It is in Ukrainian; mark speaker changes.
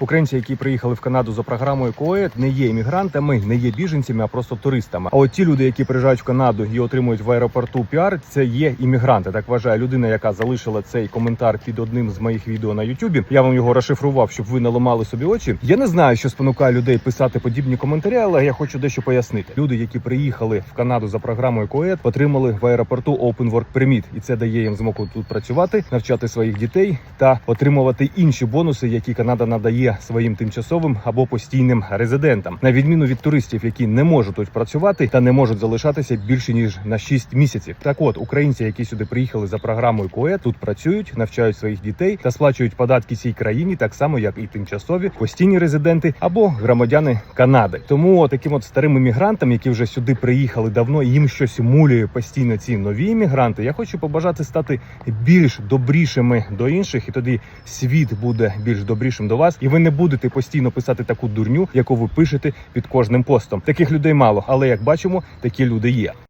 Speaker 1: Українці, які приїхали в Канаду за програмою КОЕД, не є іммігрантами, не є біженцями, а просто туристами. А от ті люди, які приїжджають в Канаду і отримують в аеропорту піар, це є іммігранти. Так вважає людина, яка залишила цей коментар під одним з моїх відео на Ютубі. Я вам його розшифрував, щоб ви наламали собі очі. Я не знаю, що спонукає людей писати подібні коментарі, але я хочу дещо пояснити. Люди, які приїхали в Канаду за програмою КОЕД, отримали в аеропорту Open Work Permit. і це дає їм змогу тут працювати, навчати своїх дітей та отримувати інші бонуси, які Канада надає своїм тимчасовим або постійним резидентам, на відміну від туристів, які не можуть тут працювати та не можуть залишатися більше ніж на 6 місяців. Так, от українці, які сюди приїхали за програмою КОЕ, тут працюють, навчають своїх дітей та сплачують податки цій країні, так само як і тимчасові постійні резиденти або громадяни Канади. Тому таким от старим іммігрантам, які вже сюди приїхали давно, і їм щось мулює постійно ці нові іммігранти. Я хочу побажати стати більш добрішими до інших, і тоді світ буде більш добрішим до вас, і ви не будете постійно писати таку дурню, яку ви пишете під кожним постом. Таких людей мало, але як бачимо, такі люди є.